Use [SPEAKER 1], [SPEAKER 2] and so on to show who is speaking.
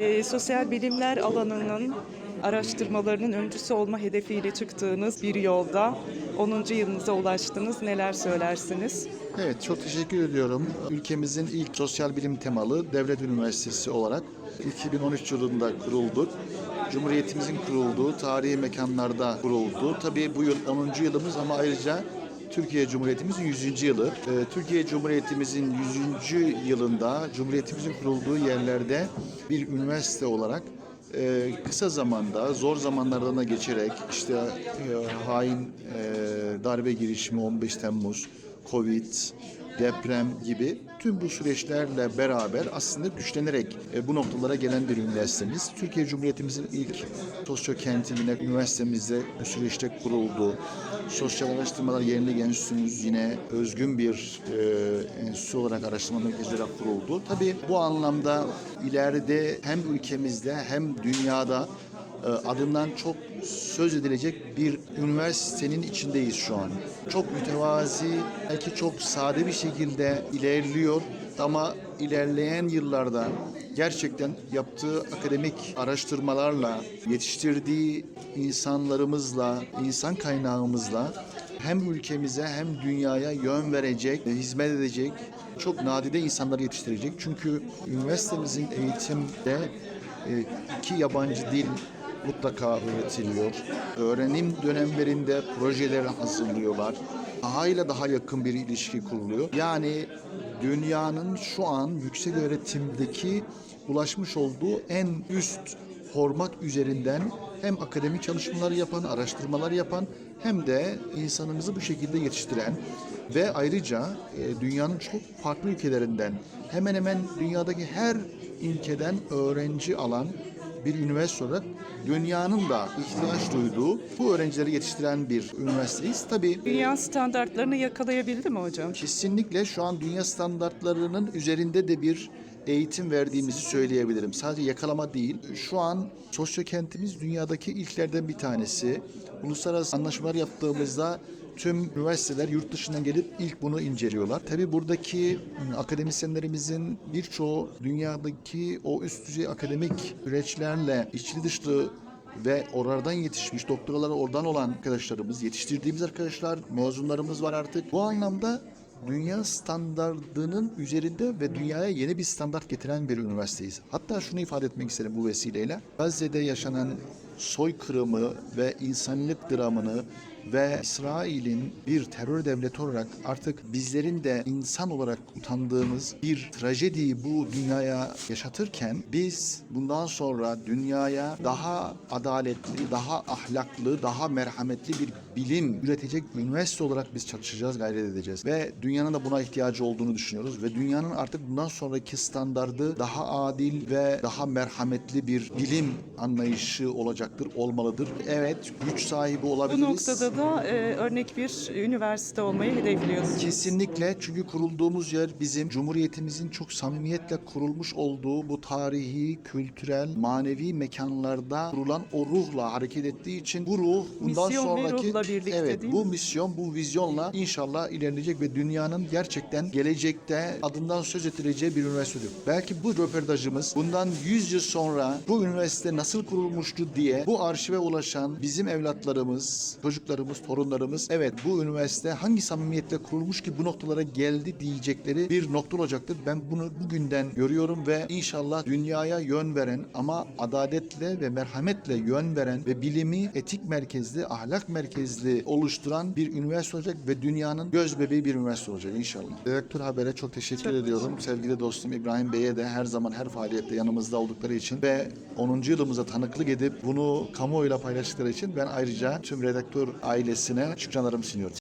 [SPEAKER 1] Ee, sosyal bilimler alanının araştırmalarının öncüsü olma hedefiyle çıktığınız bir yolda 10. yılınıza ulaştınız. Neler söylersiniz?
[SPEAKER 2] Evet, çok teşekkür ediyorum. Ülkemizin ilk sosyal bilim temalı devlet üniversitesi olarak 2013 yılında kurulduk. Cumhuriyetimizin kurulduğu tarihi mekanlarda kuruldu. Tabii bu yıl 10. yılımız ama ayrıca Türkiye Cumhuriyetimizin 100. yılı. Ee, Türkiye Cumhuriyetimizin 100. yılında Cumhuriyetimizin kurulduğu yerlerde bir üniversite olarak e, kısa zamanda, zor zamanlardan da geçerek işte e, hain e, darbe girişimi 15 Temmuz, Covid, deprem gibi tüm bu süreçlerle beraber aslında güçlenerek e, bu noktalara gelen bir üniversitemiz. Türkiye Cumhuriyetimizin ilk sosyokenti yine üniversitemizde bu süreçte kuruldu. Sosyal Araştırmalar Yenilik Enstitümüz yine özgün bir e, enstitü olarak araştırma merkezleri kuruldu. Tabii bu anlamda ileride hem ülkemizde hem dünyada adından çok söz edilecek bir üniversitenin içindeyiz şu an. Çok mütevazi, belki çok sade bir şekilde ilerliyor ama ilerleyen yıllarda gerçekten yaptığı akademik araştırmalarla, yetiştirdiği insanlarımızla, insan kaynağımızla hem ülkemize hem dünyaya yön verecek, hizmet edecek çok nadide insanları yetiştirecek. Çünkü üniversitemizin eğitimde e, iki yabancı dil mutlaka öğretiliyor. Öğrenim dönemlerinde projeler hazırlıyorlar. Daha ile daha yakın bir ilişki kuruluyor. Yani dünyanın şu an yüksek öğretimdeki ulaşmış olduğu en üst format üzerinden hem akademik çalışmalar yapan, araştırmalar yapan hem de insanımızı bu şekilde yetiştiren ve ayrıca e, dünyanın çok farklı ülkelerinden hemen hemen dünyadaki her ülkeden öğrenci alan bir üniversite olarak dünyanın da ihtiyaç duyduğu bu öğrencileri yetiştiren bir üniversiteyiz. Tabii
[SPEAKER 1] Dünya standartlarını yakalayabildi mi hocam?
[SPEAKER 2] kesinlikle şu an dünya standartlarının üzerinde de bir eğitim verdiğimizi söyleyebilirim. Sadece yakalama değil. Şu an sosyokentimiz dünyadaki ilklerden bir tanesi. Uluslararası anlaşmalar yaptığımızda tüm üniversiteler yurt dışından gelip ilk bunu inceliyorlar. Tabii buradaki ım, akademisyenlerimizin birçoğu dünyadaki o üst düzey akademik süreçlerle içli dışlı ve oradan yetişmiş doktoraları oradan olan arkadaşlarımız, yetiştirdiğimiz arkadaşlar, mezunlarımız var artık. Bu anlamda dünya standardının üzerinde ve dünyaya yeni bir standart getiren bir üniversiteyiz. Hatta şunu ifade etmek isterim bu vesileyle. Gazze'de yaşanan soykırımı ve insanlık dramını ve İsrail'in bir terör devleti olarak artık bizlerin de insan olarak utandığımız bir trajediyi bu dünyaya yaşatırken biz bundan sonra dünyaya daha adaletli, daha ahlaklı, daha merhametli bir bilim üretecek üniversite olarak biz çalışacağız, gayret edeceğiz. Ve dünyanın da buna ihtiyacı olduğunu düşünüyoruz ve dünyanın artık bundan sonraki standardı daha adil ve daha merhametli bir bilim anlayışı olacaktır, olmalıdır. Evet, güç sahibi
[SPEAKER 1] Bu
[SPEAKER 2] olabiliriz.
[SPEAKER 1] noktada da e, örnek bir üniversite olmayı hedefliyorsunuz.
[SPEAKER 2] Kesinlikle çünkü kurulduğumuz yer bizim Cumhuriyetimizin çok samimiyetle kurulmuş olduğu bu tarihi, kültürel, manevi mekanlarda kurulan o ruhla hareket ettiği için bu ruh bundan
[SPEAKER 1] Misyon ve
[SPEAKER 2] sonraki
[SPEAKER 1] ruhla birlikte
[SPEAKER 2] evet
[SPEAKER 1] değil
[SPEAKER 2] bu
[SPEAKER 1] mi?
[SPEAKER 2] misyon, bu vizyonla inşallah ilerleyecek ve dünyanın gerçekten gelecekte adından söz ettireceği bir üniversite olacak. Belki bu röportajımız bundan 100 yıl sonra bu üniversite nasıl kurulmuştu diye bu arşive ulaşan bizim evlatlarımız, çocuklarımız, torunlarımız evet bu üniversite hangi samimiyetle kurulmuş ki bu noktalara geldi diyecekleri bir nokta olacaktır. Ben bunu bugünden görüyorum ve inşallah dünyaya yön veren ama adaletle ve merhametle yön veren ve bilimi etik merkezli, ahlak merkezli oluşturan bir üniversite olacak ve dünyanın göz bebeği bir üniversite olacak inşallah. Direktör Haber'e çok teşekkür
[SPEAKER 1] Çok
[SPEAKER 2] ediyorum. Sevgili dostum İbrahim Bey'e de her zaman her faaliyette yanımızda oldukları için ve 10. yılımıza tanıklık edip bunu kamuoyuyla paylaştıkları için ben ayrıca tüm redaktör ailesine şükranlarımı sunuyorum.